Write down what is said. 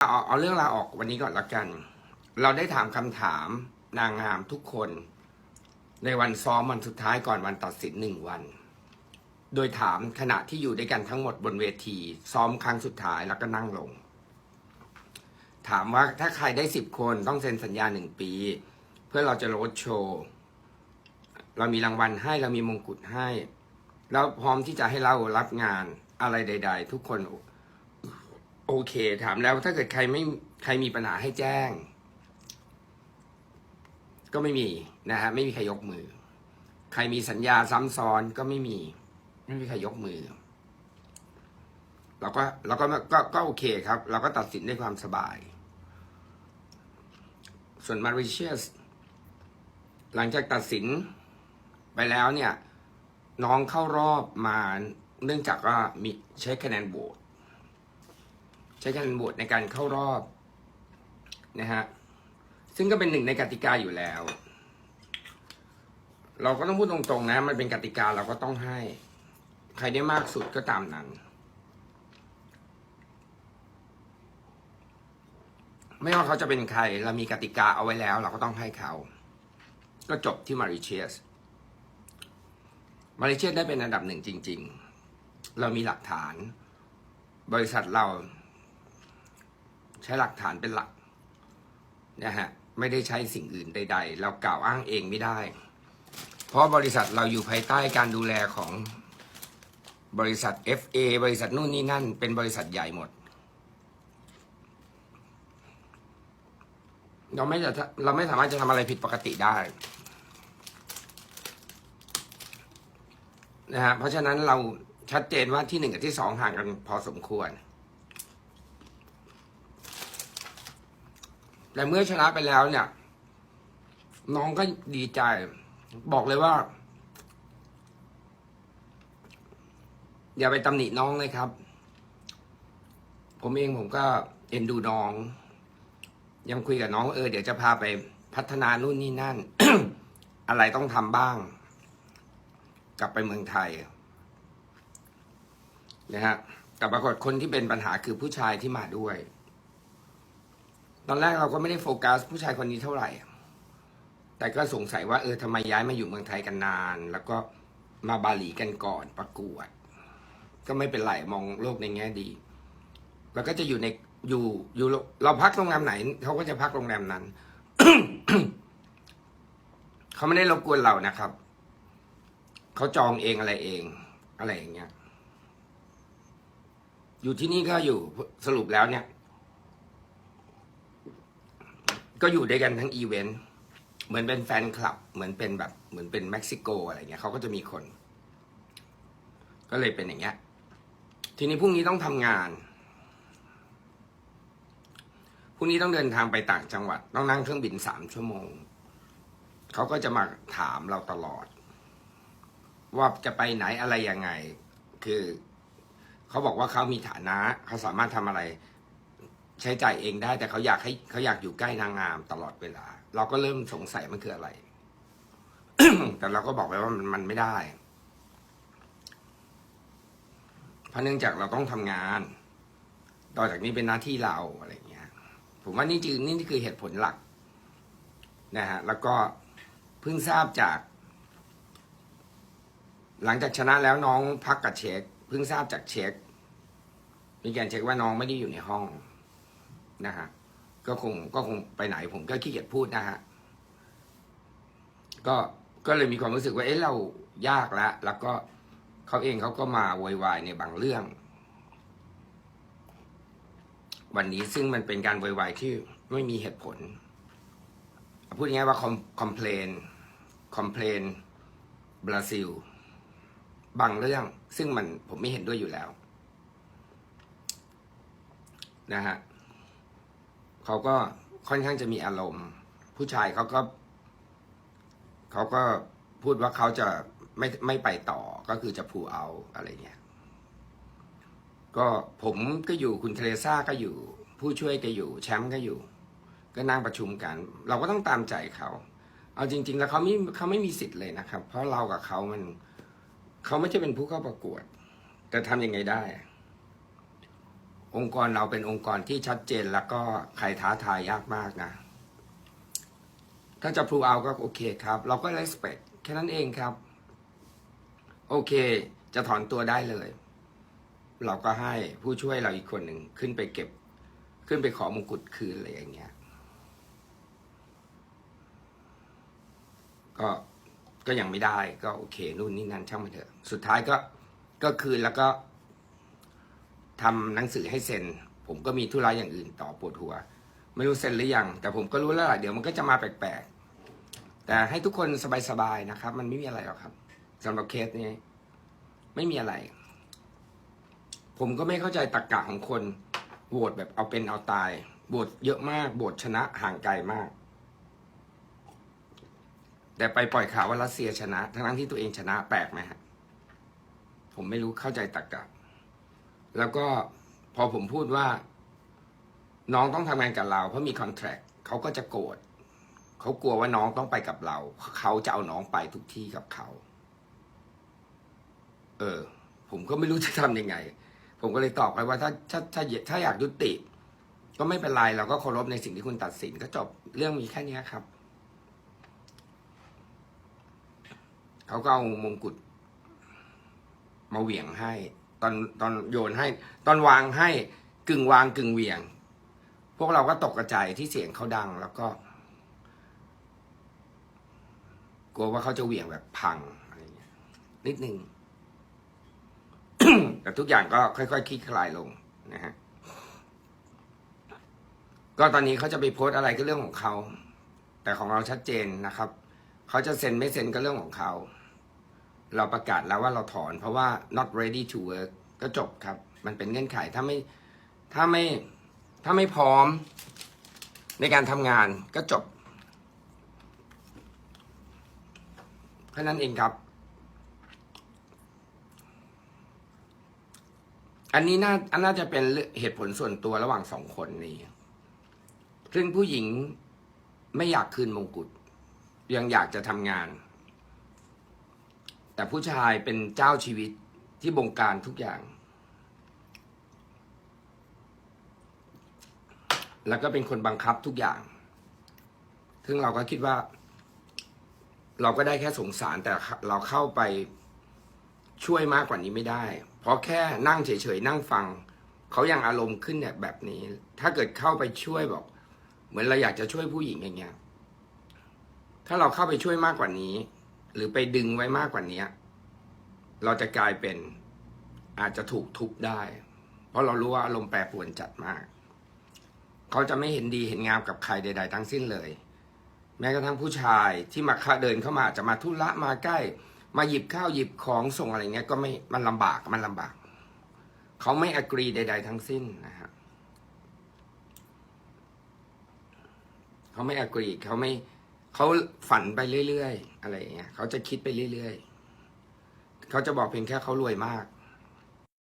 เอาเอาเรื่องลาออกวันนี้ก่อนละกัน เราได้ถามคำถามนางงามทุกคน ในวันซ้อมวันสุดท้ายก่อนวันตัดสินหนึ่งวัน โดยถามขณะที่อยู่ด้วยกันทั้งหมดบนเวที ซ้อมครั้งสุดท้ายแล้วก็นั่งลง ถามว่าถ้าใครได้สิบคนต้องเซ็นสัญญาหนึ่งปี เพื่อเราจะโรดโชว์เรามีรางวัลให้เรามีมงกุฎให้ แล้วพร้อมที่จะให้เรารับงานอะไรใด ๆ ทุกคน โอเค ถามแล้วถ้าเกิดใครไม่ใครมีปัญหาให้แจ้ง ก็ไม่มีนะฮะไม่มีใครยกมือ ใครมีสัญญาซ้ำซ้อนก็ไม่มี ไม่มีใครยกมือเราก็เราก็ก็ก็โอเคครับ เราก็ตัดสินด้วยความสบาย ส่วนมาริเชียสหลังจากตัดสินไปแล้วเนี่ย น้องเข้ารอบมาเนื่องจากว่ามีใช้คะแนนโหวต ใช้คะแนนโหวตในการเข้ารอบนะฮะซึ่งก็เป็นหนึ่งในกติกาอยู่แล้ว เราก็ต้องพูดตรงๆนะ มันเป็นกติกาเราก็ต้องให้ ใครได้มากสุดก็ตามนั้นไม่ว่าเขาจะเป็นใคร เรามีกติกาเอาไว้แล้ว เราก็ต้องให้เขา ก็จบที่มาริเชียส มาเลเซียได้เป็นอันดับหนึ่งจริง ๆ เรามีหลักฐาน บริษัทเรา ใช้หลักฐานเป็นหลักนะฮะไม่ได้ใช้สิ่งอื่นใด ๆ เรากล่าวอ้างเองไม่ได้ เพราะบริษัทเราอยู่ภายใต้การดูแลของบริษัท FA บริษัทนู่นนี่นั่น เป็นบริษัทใหญ่หมด เราไม่จะเราไม่สามารถจะทำอะไรผิดปกติได้นะฮะเพราะฉะนั้นเราชัดเจนว่าที่หนึ่งกับที่สองห่างกันพอสมควร แต่เมื่อชนะไปแล้วเนี่ย น้องก็ดีใจ บอกเลยว่า อย่าไปตำหนิน้องเลยครับ ผมเองผมก็เอ็นดูน้อง ยังคุยกับน้องเออเดี๋ยวจะพาไปพัฒนานู่นนี่นั่น อะไรต้องทำบ้าง กลับไปเมืองไทยนะฮะแต่ปรากฏคนที่เป็นปัญหาคือผู้ชายที่มาด้วย ตอนแรกเราก็ไม่ได้โฟกัสผู้ชายคนนี้เท่าไหร่ แต่ก็สงสัยว่าเออทำไมย้ายมาอยู่เมืองไทยกันนาน แล้วก็มาบาหลีกันก่อนประกวด ก็ไม่เป็นไรมองโลกในแง่ดี แล้วก็จะอยู่ในอยู่อยู่เราพักโรงแรมไหนเขาก็จะพักโรงแรมนั้นเขาไม่ได้รบกวนเรานะครับ เขาจองเองอะไรเอง อะไรอย่างเงี้ย อยู่ที่นี่ก็อยู่สรุปแล้วเนี่ย ก็อยู่ด้วยกันทั้งอีเวนต์เหมือนเป็นแฟนคลับ เหมือนเป็นแบบเหมือนเป็นเม็กซิโกอะไรเงี้ยเขาก็จะมีคน ก็เลยเป็นอย่างเงี้ย ทีนี้พรุ่งนี้ต้องทำงานพรุ่งนี้ต้องเดินทางไปต่างจังหวัด ต้องนั่งเครื่องบินสามชั่วโมง เขาก็จะมาถามเราตลอด ว่าจะไปไหนอะไรยังไง คือ เขาบอกว่าเขามีฐานะ เขาสามารถทำอะไร ใช้จ่ายเองได้ แต่เขาอยากให้เขาอยากอยู่ใกล้นางงามตลอดเวลา เราก็เริ่มสงสัยมันคืออะไร แต่เราก็บอกไปว่ามันมันไม่ได้เพราะเนื่องจากเราต้องทำงาน ต่อจากนี้เป็นหน้าที่เราอะไรอย่างเงี้ย ผมว่านี่คือนี่คือเหตุผลหลักนะฮะแล้วก็เพิ่งทราบจาก หลังจากชนะแล้วน้องพักกับเช็คเพิ่งทราบจากเช็คมีการเช็คว่าน้องไม่ได้อยู่ในห้อง นะฮะก็คงก็คงไปไหนผมก็ขี้เกียจพูดนะฮะก็ก็เลยมีความรู้สึกว่าเอ๊ะเรายากแล้วแล้วก็เขาเองเขาก็มาโวยวายในบางเรื่อง วันนี้ซึ่งมันเป็นการโวยวายที่ไม่มีเหตุผล พูดง่ายว่าคอมเพลนคอมเพลนบราซิล บางเรื่องซึ่งมันผมไม่เห็นด้วยอยู่แล้ว นะฮะ เขาก็ค่อนข้างจะมีอารมณ์ ผู้ชายเขาก็ เขาก็พูดว่าเขาจะไม่ไม่ไปต่อก็คือจะพูเอาอะไรเงี้ย ก็ผมก็อยู่คุณเทเรซ่าก็อยู่ ผู้ช่วยก็อยู่ แชมป์ก็อยู่ ก็นั่งประชุมกัน เราก็ต้องตามใจเขาเอาจริง ๆ แล้วเขาไม่เขาไม่มีสิทธิ์เลยนะครับ เพราะเรากับเขามันเขาไม่ใช่เป็นผู้เข้าประกวด แต่ทำยังไงได้ องค์กรเราเป็นองค์กรที่ชัดเจนแล้วก็ใครท้าทายยากมากนะ ถ้าจะพูเอาก็โอเคครับ เราก็ respect แค่นั้นเองครับ โอเค จะถอนตัวได้เลย เราก็ให้ผู้ช่วยเราอีกคนหนึ่งขึ้นไปเก็บ ขึ้นไปขอมงกุฎคืนอะไรอย่างเงี้ย ก็ก็ยังไม่ได้ก็โอเค นู่นนี่นั่นช่างมันเถอะ สุดท้ายก็ก็คืนแล้วก็ ทำหนังสือให้เซ็น ผมก็มีธุระอย่างอื่นต่อปวดหัว ไม่รู้เซ็นหรือยัง แต่ผมก็รู้แล้วล่ะเดี๋ยวมันก็จะมาแปลกๆ แต่ให้ทุกคนสบายๆนะครับ มันไม่มีอะไรหรอกครับสำหรับเคสนี้ ไม่มีอะไร ผมก็ไม่เข้าใจตรกกะของคนโหวตแบบเอาเป็นเอาตายโหวตเยอะมากโหวตชนะห่างไกลมาก แต่ไปปล่อยข่าวว่ารัสเซียชนะ ทั้งที่ตัวเองชนะแปลกไหมฮะผมไม่รู้เข้าใจตรรกะ แล้วก็พอผมพูดว่า น้องต้องทำงานกับเรา เพราะมีคอนแท c t เขาก็จะโกรธเขากลัวว่าน้องต้องไปกับเรา เขาจะเอาน้องไปทุกที่กับเขา เออ ผมก็ไม่รู้จะทำยังไง ผมก็เลยตอบไปว่าถ้าถ้าถ้าถ้าอยากยุติ ก็ไม่เป็นไรเราก็เคารพในสิ่งที่คุณตัดสินก็จบเรื่องมีแค่นี้ครับเขาก็เอามงกุฎมาเหวี่ยงให้ ตอนตอนโยนให้ ตอนวางให้กึ่งวางกึ่งเหวี่ยง พวกเราก็ตกกระจายที่เสียงเขาดังแล้วก็กลัวว่าเขาจะเหวี่ยงแบบพังอะไรเงี้ยนิดนึงแต่ทุกอย่างก็ค่อยๆคคลี่คลายลงนะฮะก็ตอนนี้เขาจะไปโพสอะไรก็เรื่องของเขา แต่ของเราชัดเจนนะครับ เขาจะเซ็นไม่เซ็นก็เรื่องของเขา เราประกาศแล้วว่าเราถอน เพราะว่า not ready to work ก็จบครับ มันเป็นเงื่อนไขถ้าไม่ถ้าไม่ถ้าไม่พร้อมในการทำงานก็จบแค่นั้นเองครับ อันนี้น่าอันน่าจะเป็นเหตุผลส่วนตัวระหว่างสองคนนี้ซึ่งผู้หญิงไม่อยากคืนมงกุฎยังอยากจะทำงาน แต่ผู้ชายเป็นเจ้าชีวิตที่บงการทุกอย่าง แล้วก็เป็นคนบังคับทุกอย่าง ซึ่งเราก็คิดว่า เราก็ได้แค่สงสารแต่เราเข้าไปช่วยมากกว่านี้ไม่ได้ เพราะแค่นั่งเฉยๆนั่งฟัง เขายังอารมณ์ขึ้นเนี่ยแบบนี้ ถ้าเกิดเข้าไปช่วยบอก เหมือนเราอยากจะช่วยผู้หญิงอย่างเงี้ย ถ้าเราเข้าไปช่วยมากกว่านี้ หรือไปดึงไว้มากกว่านี้เราจะกลายเป็นอาจจะถูกทุบได้ เพราะเรารู้ว่าอารมณ์แปรปรวนจัดมาก เขาจะไม่เห็นดีเห็นงามกับใครใด ๆ ทั้งสิ้นเลย แม้กระทั่งผู้ชายที่มาเดินเข้ามาจะมาทุระมาใกล้ มาหยิบข้าวหยิบของส่งอะไรเงี้ยก็ไม่มันลำบากมันลำบาก เขาไม่อกรีใด ๆ ทั้งสิ้นนะฮะเขาไม่อกรีเขาไม่ เขาฝันไปเรื่อยๆ อะไรอย่างเงี้ยเขาจะคิดไปเรื่อยๆ เขาจะบอกเพียงแค่เขารวยมาก